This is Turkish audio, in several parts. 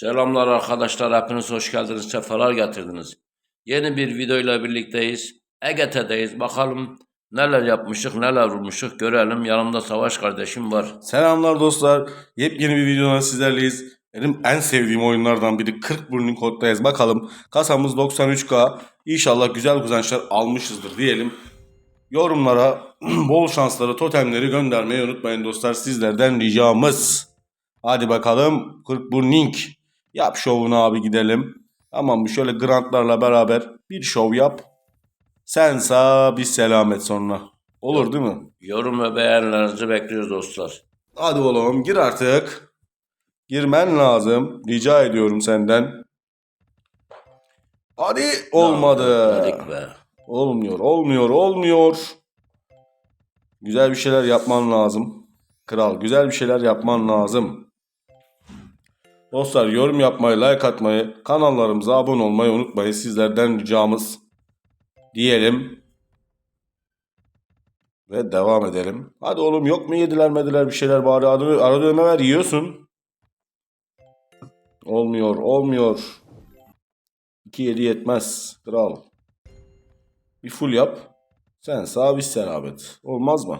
Selamlar arkadaşlar. Hepiniz hoş geldiniz. Sefalar getirdiniz. Yeni bir videoyla birlikteyiz. EGT'deyiz. Bakalım neler yapmışık, neler vurmuşuk görelim. Yanımda Savaş kardeşim var. Selamlar dostlar. Yepyeni bir videodan sizlerleyiz. Benim en sevdiğim oyunlardan biri 40 burning koddayız. Bakalım kasamız 93k. İnşallah güzel kazançlar almışızdır diyelim. Yorumlara bol şansları, totemleri göndermeyi unutmayın dostlar. Sizlerden ricamız. Hadi bakalım 40 burning. Yap şovunu abi gidelim. Tamam mı? Şöyle grantlarla beraber bir şov yap. Sen sağ biz selamet sonra. Olur değil mi? Yorum ve beğenilerinizi bekliyoruz dostlar. Hadi oğlum gir artık. Girmen lazım. Rica ediyorum senden. Hadi olmadı. Dedik be. Olmuyor, olmuyor, olmuyor. Güzel bir şeyler yapman lazım. Kral, güzel bir şeyler yapman lazım. Dostlar yorum yapmayı, like atmayı, kanallarımıza abone olmayı unutmayın. Sizlerden ricamız diyelim. Ve devam edelim. Hadi oğlum yok mu yediler mediler bir şeyler bari arada, öme ver yiyorsun. Olmuyor, olmuyor. 2 7 yetmez. Kral. Bir full yap. Sen sağ biz selamet. Olmaz mı?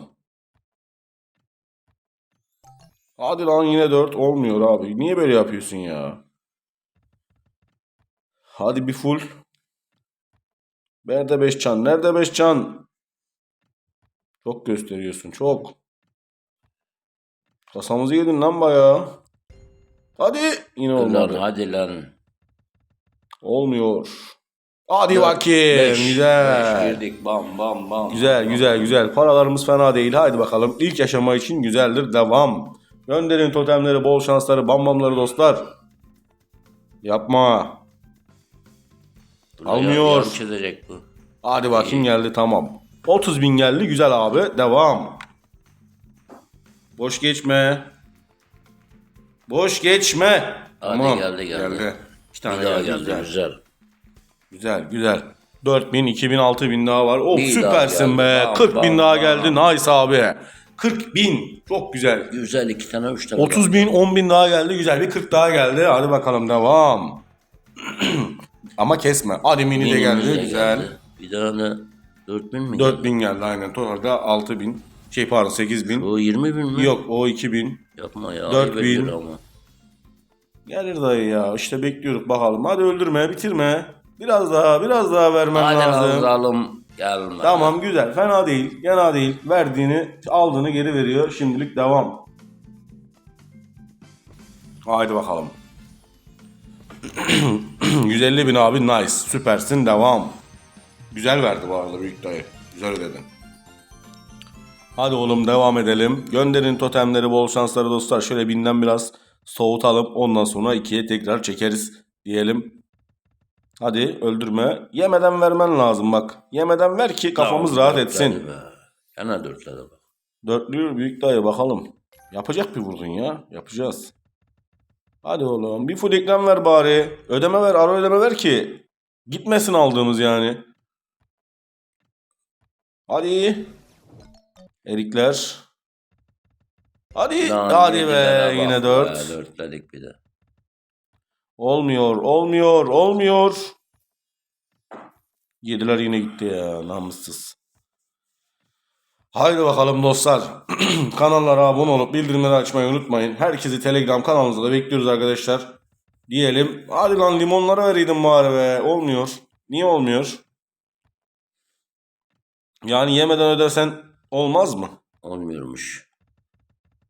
Hadi lan yine 4 olmuyor abi. Niye böyle yapıyorsun ya? Hadi bir full. Nerede 5 can? Nerede 5 can? Çok gösteriyorsun çok. Kasamızı yedin lan bayağı. Hadi yine Lan olmadı. hadi lan. Olmuyor. Hadi Dört, bakayım. beş, güzel. beş girdik. Bam bam bam. Güzel güzel güzel. Paralarımız fena değil. Haydi bakalım. İlk yaşama için güzeldir. Devam. Gönderin totemleri, bol şansları, bambamları dostlar. Yapma. Dur, Almıyor. yan- çizecek bu. Hadi bakayım geldi tamam. 30 bin geldi. Güzel abi. Devam. Boş geçme. Boş geçme. Hadi tamam. geldi, geldi. İki tane Bir daha geldi. geldi güzel. güzel. Güzel güzel. 4000, 2000, 6000 daha var. Oh Bir daha süpersin geldi. be. Bam, 40 bin bam, daha bam. geldi. Nice abi. 40 bin. Çok güzel. Güzel iki tane üç tane. 30 bin, 10 bin daha geldi. Güzel bir 40 daha geldi. Hadi bakalım devam. Ama kesme. Hadi mini de geldi. Güzel. geldi. Bir tane 4000 mi? 4 bin geldi aynen. Totalde 6 bin. Şey pardon 8 bin. O 20 bin mi? Yok o 2 bin. Yapma ya. Dört ayıp bin. ediyor Ama. Gelir dayı ya. İşte bekliyoruz bakalım. Hadi öldürme bitirme. Biraz daha biraz daha vermen Hadi lazım. alalım. Gelme. Tamam güzel. Fena değil. Fena değil. Verdiğini aldığını geri veriyor. Şimdilik devam. Haydi bakalım. 150 bin abi nice. Süpersin devam. Güzel verdi bu arada büyük dayı. Güzel ödedin. Hadi oğlum devam edelim. Gönderin totemleri bol şansları dostlar. Şöyle binden biraz soğutalım. Ondan sonra ikiye tekrar çekeriz diyelim. Hadi öldürme. Yemeden vermen lazım bak. Yemeden ver ki kafamız Tamam, rahat etsin. Be. Gene dörtledi bak. Dörtlü büyük dayı bakalım. Yapacak bir vurdun ya. Yapacağız. Hadi oğlum. Bir full ekran ver bari. Ödeme ver. Ara ödeme ver ki. Gitmesin aldığımız yani. Hadi. Erikler. Hadi. Lan Hadi yedilere be. bak Yine dört. Dörtledik bir de. Olmuyor. Olmuyor. Olmuyor. Yediler yine gitti ya. Namussuz. Haydi bakalım dostlar. Kanallara abone olup bildirimleri açmayı unutmayın. Herkesi Telegram kanalımızda da bekliyoruz arkadaşlar. Diyelim. Hadi lan limonlara vereydim bari be. Olmuyor. Niye olmuyor? Yani yemeden ödersen olmaz mı? Olmuyormuş.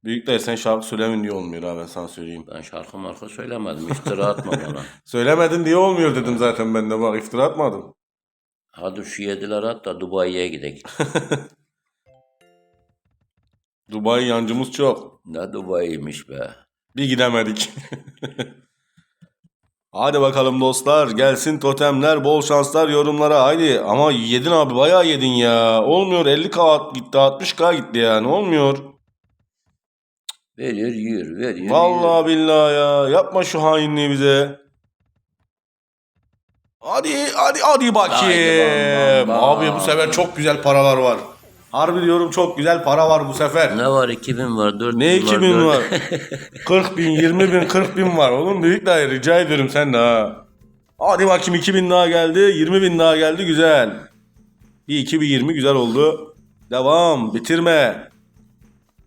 Büyük dayı sen şarkı söylemin diye olmuyor ha ben sana söyleyeyim. Ben şarkı marka söylemedim. İftira atma bana. Söylemedin diye olmuyor dedim zaten ben de bak iftira atmadım. Hadi şu yediler at da Dubai'ye gidelim. Dubai yancımız çok. ne Dubai'ymiş be. Bir gidemedik. Hadi bakalım dostlar. Gelsin totemler, bol şanslar yorumlara. Haydi. Ama yedin abi bayağı yedin ya. Olmuyor 50k gitti 60k gitti yani. Olmuyor. Veriyor yiyor yiyor. Vallahi billahi ya. Yapma şu hainliği bize. Hadi hadi hadi bakayım. Haydi bam, bam, bam. Abi bu sefer çok güzel paralar var. Harbi diyorum çok güzel para var bu sefer. Ne var 2000 var 4000 Ne 2000 dört- var? 40 bin, 20 bin, 40 bin var. Oğlum büyük dayı rica ediyorum sen de ha. Hadi bakayım 2000 daha geldi. 20 bin daha geldi güzel. Bir 2 bir 20 güzel oldu. Devam bitirme.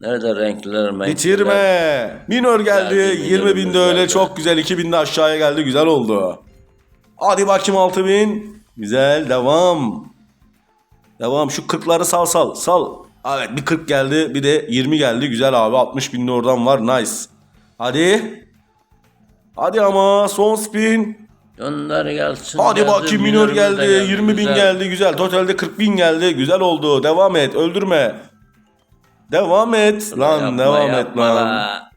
Nerede renkliler renkliler? Bitirme. Minör geldi. Geldi, 20 bin de öyle geldi. çok güzel. 2000 de aşağıya geldi güzel oldu. Hadi bakayım 6 bin. Güzel devam. Devam şu 40'ları sal sal sal. Evet bir 40 geldi bir de 20 geldi. Güzel abi 60 bin de oradan var nice. Hadi. Hadi ama son spin. Gönder gelsin. Hadi geldi, bakayım minör minörümüz de geldi. 20 bin güzel. geldi güzel. Totalde 40 bin geldi. Güzel oldu. Devam et öldürme. Devam et. Lan Yapma, devam et yapma lan. la.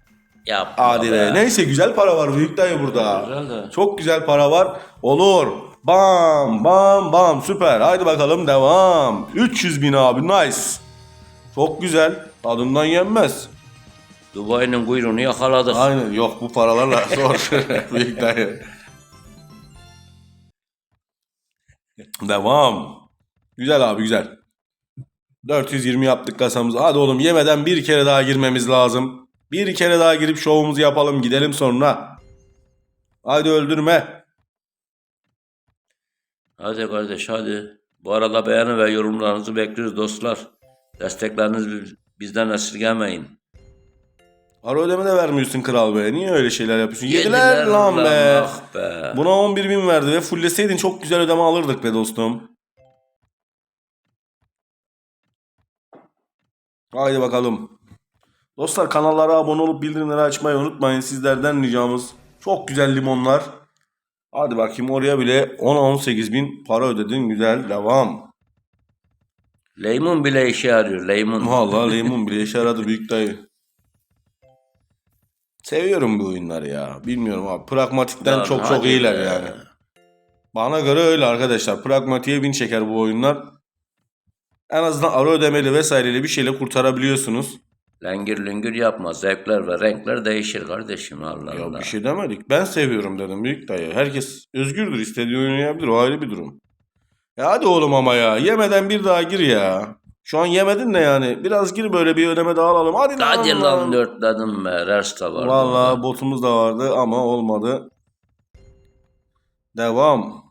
Yapma Hadi be. Neyse güzel para var büyük dayı burada. Güzel de. Çok güzel para var. Olur. Bam bam bam süper. Haydi bakalım devam. 300 bin abi nice. Çok güzel. Tadından yenmez. Dubai'nin kuyruğunu yakaladık. Aynen yok bu paralarla zor. büyük dayı. Devam. Güzel abi güzel. 420 yaptık kasamızı. Hadi oğlum yemeden bir kere daha girmemiz lazım. Bir kere daha girip şovumuzu yapalım gidelim sonra. Hadi öldürme. Hadi kardeş hadi. Bu arada beğeni ve yorumlarınızı bekliyoruz dostlar. Desteklerinizi bizden esirgemeyin. Ara ödeme de vermiyorsun kral be. Niye öyle şeyler yapıyorsun? Yediler, lan be. ah be. Buna 11 bin verdi ve fullleseydin çok güzel ödeme alırdık be dostum. Haydi bakalım. Dostlar kanallara abone olup bildirimleri açmayı unutmayın. Sizlerden ricamız çok güzel limonlar. Hadi bakayım oraya bile 10-18 bin para ödedin. Güzel devam. Lemon bile işe yarıyor. Lemon. Vallahi limon bile işe yaradı büyük dayı. Seviyorum bu oyunları ya. Bilmiyorum abi. Pragmatikten Lan çok çok iyiler be. yani. Bana göre öyle arkadaşlar. Pragmatiğe bin çeker bu oyunlar. En azından ara ödemeli vesaireyle bir şeyle kurtarabiliyorsunuz. Lengir lüngür yapma. Zevkler ve renkler değişir kardeşim. Allah Ya Allah. bir şey demedik. Ben seviyorum dedim büyük dayı. Herkes özgürdür. istediği oyunu oynayabilir. O ayrı bir durum. Ya hadi oğlum ama ya. Yemeden bir daha gir ya. Şu an yemedin de yani. Biraz gir böyle bir ödeme daha alalım. Hadi, Hadi lan dörtledim be. Rers de var. Vallahi botumuz da vardı ama olmadı. Devam.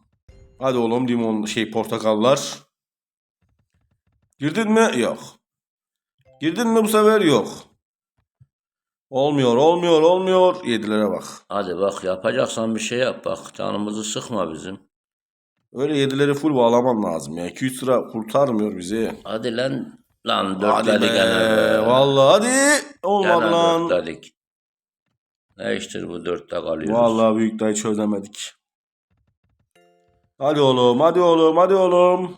Hadi oğlum limon şey portakallar. Girdin mi? Yok. Girdin mi bu sefer? Yok. Olmuyor, olmuyor, olmuyor. Yedilere bak. Hadi bak yapacaksan bir şey yap bak. Canımızı sıkma bizim. Öyle yedileri full bağlaman lazım ya. 200 lira kurtarmıyor bizi. Hadi lan. Lan Hadi dörtledik be. gene. Vallahi hadi. Olmadı Gene lan. dörtledik. Ne iştir bu dörtte kalıyoruz. Vallahi büyük dayı çözemedik. Hadi oğlum, hadi oğlum, hadi oğlum.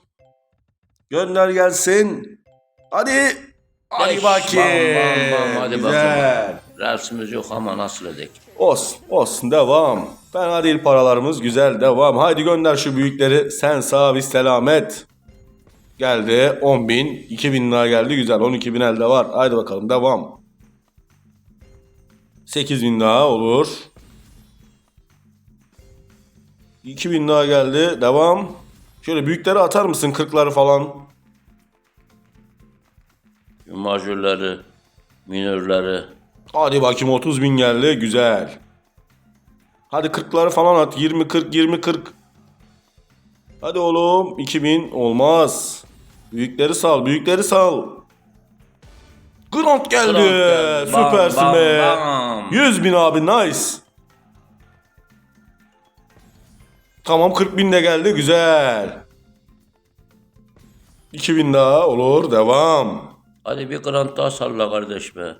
Gönder gelsin. Hadi. Hadi Beş, bakayım. bam, bam, bam, hadi Güzel. Rersimiz yok ama nasıl edek? Olsun, olsun devam. Fena değil paralarımız güzel devam. Haydi gönder şu büyükleri. Sen sağ biz selamet. Geldi 10 bin. 2 bin daha geldi güzel. 12 bin elde var. Haydi bakalım devam. 8 bin daha olur. 2 bin daha geldi. Devam. Şöyle büyükleri atar mısın? 40'ları falan. Majörleri, minörleri. Hadi bakayım 30 bin geldi. Güzel. Hadi 40'ları falan at. 20 40 20 40. Hadi oğlum 2000 olmaz. Büyükleri sal, büyükleri sal. Grant geldi. Grant geldi. Süpersin bam, be. bam. 100 bin abi nice. Tamam 40 bin de geldi güzel. 2000 daha olur devam. Hadi bir grant daha salla kardeş be.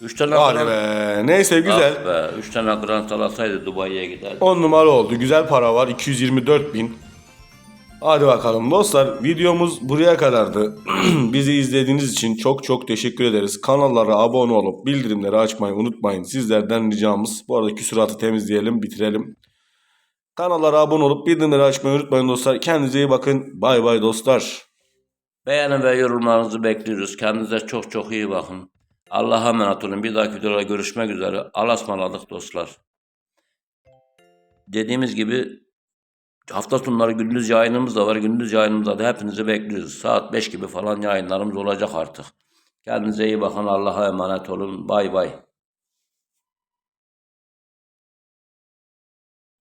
Üç tane Hadi grant. be. Neyse güzel. Ah be. Üç tane grant alasaydı Dubai'ye giderdi. 10 numara oldu. Güzel para var. 224 bin. Hadi bakalım dostlar. Videomuz buraya kadardı. Bizi izlediğiniz için çok çok teşekkür ederiz. Kanallara abone olup bildirimleri açmayı unutmayın. Sizlerden ricamız. Bu arada küsuratı temizleyelim, bitirelim. Kanallara abone olup bildirimleri açmayı unutmayın dostlar. Kendinize iyi bakın. Bay bay dostlar. Beğeni ve yorumlarınızı bekliyoruz. Kendinize çok çok iyi bakın. Allah'a emanet olun. Bir dahaki videoda görüşmek üzere. Allah'a ısmarladık dostlar. Dediğimiz gibi hafta sonları gündüz yayınımız da var. Gündüz yayınımızda da hepinizi bekliyoruz. Saat 5 gibi falan yayınlarımız olacak artık. Kendinize iyi bakın. Allah'a emanet olun. Bay bay.